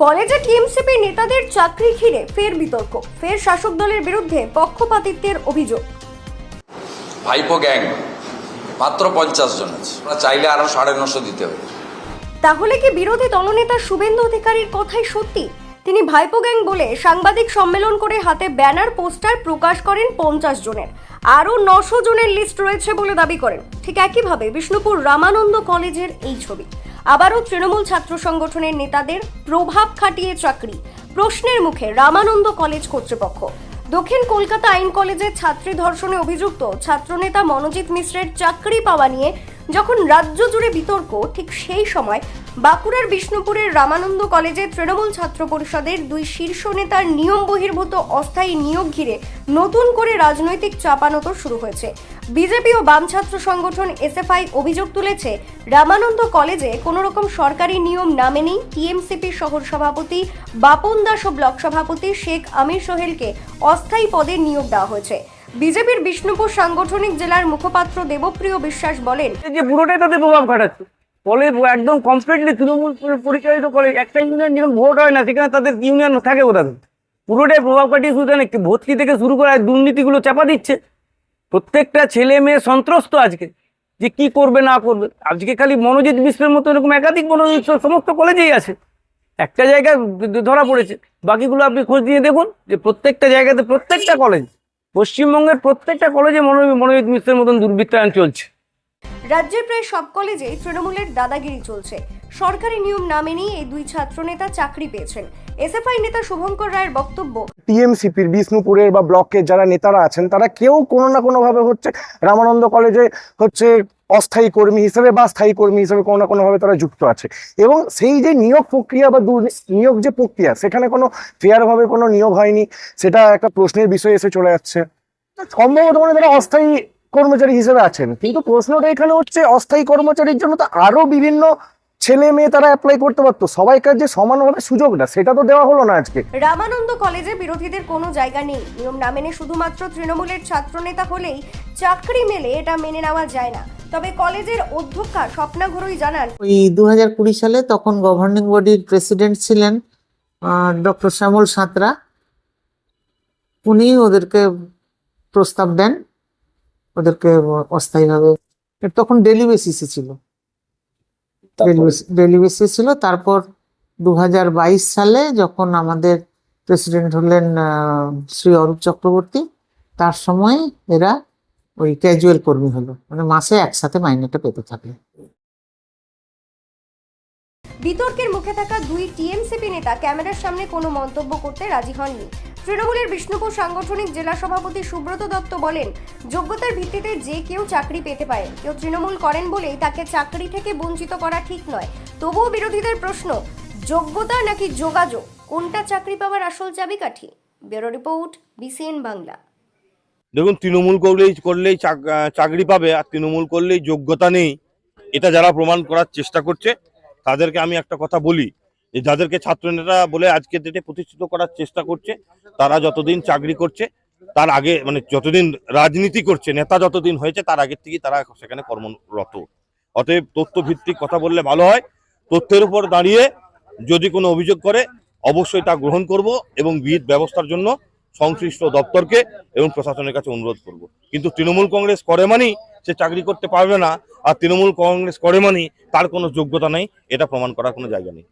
কলেজে টিএমসিপি নেতাদের চাকরি ঘিরে ফের বিতর্ক। ফের শাসক দলের বিরুদ্ধে পক্ষপাতিত্বের অভিযোগ। ভাইপো গ্যাং মাত্র পঞ্চাশ জন আছে। আমরা চাইলে আরও সাড়ে নশো দিতে হবে তাহলে কি বিরোধী দলনেতা শুভেন্দু অধিকারীর কথাই সত্যি? তিনি ভাইপো গ্যাং বলে সাংবাদিক সম্মেলন করে হাতে ব্যানার পোস্টার প্রকাশ করেন পঞ্চাশ জনের। আরও নশো জনের লিস্ট রয়েছে বলে দাবি করেন। ঠিক একইভাবে বিষ্ণুপুর রামানন্দ কলেজের এই ছবি। আবারও তৃণমূল ছাত্র সংগঠনের নেতাদের প্রভাব খাটিয়ে চাকরি। প্রশ্নের মুখে রামানন্দ কলেজ কর্তৃপক্ষ। দক্ষিণ কলকাতা আইন কলেজের ছাত্রী ধর্ষণে অভিযুক্ত ছাত্রনেতা মনোজিৎ মিশ্রের চাকরি পাওয়া নিয়ে যখন রাজ্য জুড়ে বিতর্ক, ঠিক সেই সময় বাঁকুড়ার বিষ্ণুপুরের রামানন্দ কলেজে তৃণমূল ছাত্র পরিষদের দুই শীর্ষ নেতার নিয়ম বহির্ভূত অস্থায়ী নিয়োগ ঘিরে নতুন করে রাজনৈতিক চাপানোতর শুরু হয়েছে। বিজেপি ও বাম ছাত্র সংগঠন এসএফআই অভিযোগ তুলেছে, রামানন্দ কলেজে কোনো রকম সরকারি নিয়ম না মেনেই টিএমসিপি শহর সভাপতি, বাপন দাস ও ব্লক সভাপতি শেখ আমির সোহেলকে অস্থায়ী পদে নিয়োগ দেওয়া হয়েছে। বিজেপির বিষ্ণুপুর সাংগঠনিক জেলার মুখপাত্র দেবপ্রিয় বিশ্বাস বলেন যে পুরোটাই তাদের প্রভাব খাটাচ্ছে। কলেজ একদম কমপ্লিটলি তৃণমূল পরিচালিত করে একটা ইউনিয়ন যখন ভোট হয় না, সেখানে তাদের ইউনিয়ন থাকে থেকে? পুরোটাই প্রভাব খাটিয়ে শুধু ভর্তি থেকে শুরু করে দুর্নীতিগুলো চাপা দিচ্ছে। প্রত্যেকটা ছেলে মেয়ে সন্ত্রস্ত আজকে। যে কি করবে, না করবে? আজকে খালি মনোজিৎ বিশ্বের মতো এরকম একাধিক মনোজিৎ সমস্ত কলেজেই আছে। একটা জায়গায় ধরা পড়েছে। বাকিগুলো আপনি খোঁজ নিয়ে দেখুন যে প্রত্যেকটা জায়গাতে প্রত্যেকটা কলেজ পশ্চিমবঙ্গের প্রত্যেকটা কলেজে মনো- মনোজিৎ মিশ্রের মতন দুর্বৃত্তায়ন চলছে। রাজ্যের প্রায় সব কলেজেই তৃণমূলের দাদাগিরি চলছে। সরকারি নিয়ম না মেনেই এই দুই ছাত্রনেতা চাকরি পেয়েছেন। এসএফআই নেতা শুভঙ্কর রায়ের বক্তব্য টিএমসিপির বিষ্ণুপুরের বা ব্লকের যারা নেতারা আছেন তারা কেউ কোনো না কোনোভাবে হচ্ছে রামানন্দ কলেজে হচ্ছে অস্থায়ী কর্মী হিসেবে বা স্থায়ী কর্মী হিসেবে কোনো না কোনোভাবে তারা যুক্ত আছে। এবং সেই যে নিয়োগ প্রক্রিয়া বা নিয়োগ যে প্রক্রিয়া, সেখানে কোনো ফেয়ারভাবে কোনো নিয়োগ হয়নি, সেটা একটা প্রশ্নের বিষয় এসে চলে যাচ্ছে। সম্ভবত মানে তারা অস্থায়ী কর্মচারী হিসেবে আছেন, কিন্তু প্রশ্নটা এখানে হচ্ছে অস্থায়ী কর্মচারীর জন্য তো আরও বিভিন্ন ছেলে মেয়ে তারা অ্যাপ্লাই করতে পারতো। সবাইকার যে সমানভাবে সুযোগটা সেটা তো দেওয়া হলো না আজকে। রামানন্দ কলেজে বিরোধীদের কোনো জায়গা নেই। নিয়ম না মেনে শুধুমাত্র তৃণমূলের ছাত্রনেতা হলেই চাকরি মেলে, এটা মেনে নেওয়া যায় না। তবে কলেজের অধ্যক্ষা স্বপ্না ঘরুই জানান ওই দু হাজার কুড়ি সালে তখন গভর্নিং বডির প্রেসিডেন্ট ছিলেন ডক্টর শ্যামল সাঁতরা। উনি ওদেরকে প্রস্তাব দেন ওদেরকে অস্থায়ীভাবে। তখন ডেলি বেসিসে ছিল। ডেলি বেসিস ছিল। তারপর দু হাজার বাইশ সালে যখন আমাদের প্রেসিডেন্ট হলেন শ্রী অরূপ চক্রবর্তী তার সময় এরা ওই ক্যাজুয়াল কর্মী হলো। মানে মাসে একসাথে মাইনেটা পেতে থাকে। বিতর্কের মুখে থাকা দুই টিএমসিপি নেতা ক্যামেরার সামনে কোনো মন্তব্য করতে রাজি হননি। তৃণমূলের বিষ্ণুপুর সাংগঠনিক জেলা সভাপতি সুব্রত দত্ত বলেন, যোগ্যতার ভিত্তিতে যে কেউ চাকরি পেতে পারে। কেউ তৃণমূল করেন বলেই তাকে চাকরি থেকে বঞ্চিত করা ঠিক নয়। তবুও বিরোধীদের প্রশ্ন, যোগ্যতা নাকি যোগাযোগ? কোনটা চাকরি পাওয়ার আসল চাবিকাঠি? Bureau report, B C N Bangla. দেখুন, তৃণমূল করলেই করলেই চাকরি পাবে আর তৃণমূল করলেই যোগ্যতা নেই, এটা যারা প্রমাণ করার চেষ্টা করছে, তাদেরকে আমি একটা কথা বলি, যে যাদেরকে ছাত্রনেতা বলে আজকে ডেটে প্রতিষ্ঠিত করার চেষ্টা করছে, তারা যতদিন চাকরি করছে, তার আগে মানে যতদিন রাজনীতি করছে, নেতা যতদিন হয়েছে, তার আগের থেকেই তারা সেখানে কর্মরত। অতএব তথ্য ভিত্তিক কথা বললে ভালো হয়, তথ্যের উপর দাঁড়িয়ে যদি কোনো অভিযোগ করে, অবশ্যই তা গ্রহণ করব এবং বিহিত ব্যবস্থার জন্য সংশ্লিষ্ট দপ্তরকে এবং প্রশাসনের কাছে অনুরোধ করব। কিন্তু তৃণমূল কংগ্রেস করে মানেই সে চাকরি করতে পারবে না, আর তৃণমূল কংগ্রেস করে মানেই তার কোনো যোগ্যতা নেই, এটা প্রমাণ করার কোনো জায়গা নেই।